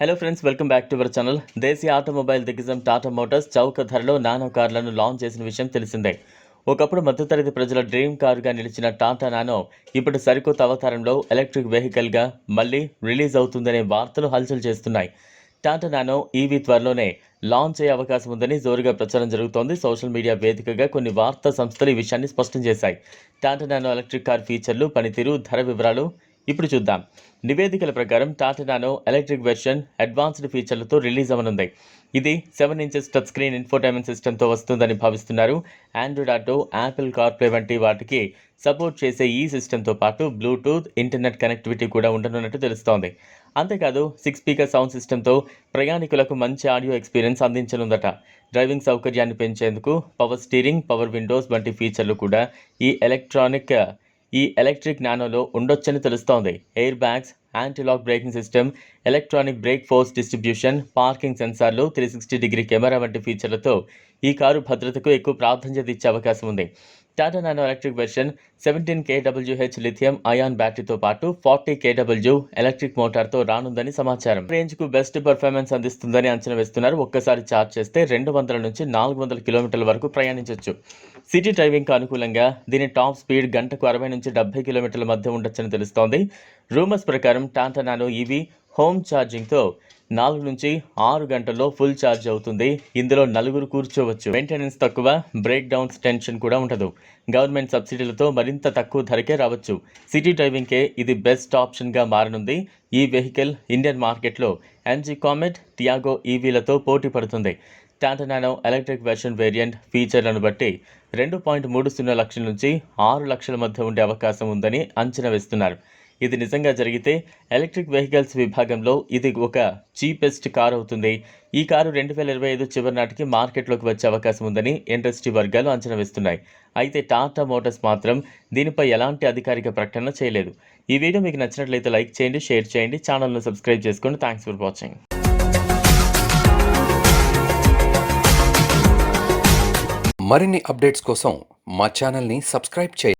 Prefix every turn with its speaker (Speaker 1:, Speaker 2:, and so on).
Speaker 1: Hello friends welcome back to our channel దేశీయ automobile దిగ్గజం Tata Motors చౌక ధరలో నానో కార్లను లాంచ్ చేసిన విషయం తెలిసిందే. ఒకప్పుడు మధ్యతరగతి ప్రజల డ్రీమ్ కారుగా నిలిచిన టాటా నానో ఇప్పుడు సరికొత్త అవతారంలో ఎలక్ట్రిక్ వెహికల్గా మళ్ళీ రిలీజ్ అవుతుందనే వార్తలు హల్చల్ చేస్తున్నాయి. టాటా నానో ఈవీ త్వరలోనే లాంచ్ అయ్యే అవకాశం ఉందని జోరుగా ప్రచారం జరుగుతోంది. సోషల్ మీడియా వేదికగా కొన్ని వార్తా సంస్థలు ఈ విషయాన్ని స్పష్టం చేశాయి. టాటా నానో ఎలక్ట్రిక్ కార్ ఫీచర్లు పనితీరు ధర వివరాలు ఇప్పుడు చూద్దాం. నివేదికల ప్రకారం Tata Nano electric version advanced ఫీచర్లతో రిలీజ్ అవ్వనుంది ఇది seven inches touch screen infotainment సిస్టంతో వస్తుందని భావిస్తున్నారు. ఆండ్రాయిడ్ ఆటో యాపిల్ కార్ప్లే వంటి వాటికి సపోర్ట్ చేసే ఈ సిస్టంతో పాటు బ్లూటూత్ ఇంటర్నెట్ కనెక్టివిటీ కూడా ఉండనున్నట్టు తెలుస్తోంది. అంతేకాదు సిక్స్ స్పీకర్ సౌండ్ సిస్టంతో ప్రయాణికులకు మంచి ఆడియో ఎక్స్పీరియన్స్ అందించనుందట. డ్రైవింగ్ సౌకర్యాన్ని పెంచేందుకు పవర్ స్టీరింగ్ పవర్ విండోస్ వంటి ఫీచర్లు కూడా ఈ ఎలక్ట్రానిక్ ఈ ఎలక్ట్రిక్ నానోలో ఉండొచ్చని తెలుస్తోంది. Air bags antilock braking system electronic brake force distribution parking సెన్సార్లు త్రీ సిక్స్టీ డిగ్రీ కెమెరా వంటి ఫీచర్లతో ఈ కారు భద్రతకు ఎక్కువ ప్రాధాన్యత ఇచ్చే అవకాశం ఉంది. Tata Nano electric version seventeen కేడబ్ల్యూహెచ్ lithium ion బ్యాటరీతో పాటు ఫార్టీ కేడబ్ల్యూ ఎలక్ట్రిక్ మోటార్తో రానుందని సమాచారం. రేంజ్కు బెస్ట్ పర్ఫార్మెన్స్ అందిస్తుందని అంచనా వేస్తున్నారు. ఒక్కసారి ఛార్జ్ చేస్తే రెండు వందల నుంచి నాలుగు వందల కిలోమీటర్ల వరకు ప్రయాణించవచ్చు సిటీ డ్రైవింగ్కు అనుకూలంగా దీని టాప్ స్పీడ్ గంటకు అరవై నుంచి డెబ్బై కిలోమీటర్ల మధ్య ఉండొచ్చని తెలుస్తోంది. రూమర్స్ ప్రకారం టాటా నానో ఈవీ హోమ్ ఛార్జింగ్తో నాలుగు నుంచి ఆరు గంటల్లో ఫుల్ ఛార్జ్ అవుతుంది. ఇందులో నలుగురు కూర్చోవచ్చు. మెయింటెనెన్స్ తక్కువ బ్రేక్ డౌన్స్ టెన్షన్ కూడా ఉండదు. గవర్నమెంట్ సబ్సిడీలతో మరింత తక్కువ ధరకే రావచ్చు. సిటీ డ్రైవింగ్కే ఇది బెస్ట్ ఆప్షన్గా మారనుంది. ఈ వెహికల్ ఇండియన్ మార్కెట్లో ఎంజీ కామెట్ టియాగో ఈవీలతో పోటీ పడుతుంది. Tata Nano electric version variant ఫీచర్లను బట్టి రెండు పాయింట్ మూడు సున్నా లక్షల నుంచి ఆరు లక్షల మధ్య ఉండే అవకాశం ఉందని అంచనా వేస్తున్నారు. ఇది నిజంగా జరిగితే ఎలక్ట్రిక్ వెహికల్స్ విభాగంలో ఇది ఒక చీపెస్ట్ కార్ అవుతుంది. ఈ కారు రెండు వేల ఇరవై ఐదు చివరి నాటికి మార్కెట్లోకి వచ్చే అవకాశం ఉందని ఇండస్ట్రీ వర్గాలు అంచనా వేస్తున్నాయి. అయితే టాటా మోటార్స్ మాత్రం దీనిపై ఎలాంటి అధికారిక ప్రకటన చేయలేదు. ఈ వీడియో మీకు నచ్చినట్లయితే లైక్ చేయండి షేర్ చేయండి ఛానల్ను సబ్స్క్రైబ్ చేసుకోండి థ్యాంక్స్ ఫర్ వాచింగ్.
Speaker 2: మరిన్ని అప్డేట్స్ కోసం మా ఛానల్ని సబ్స్క్రైబ్ చేయండి.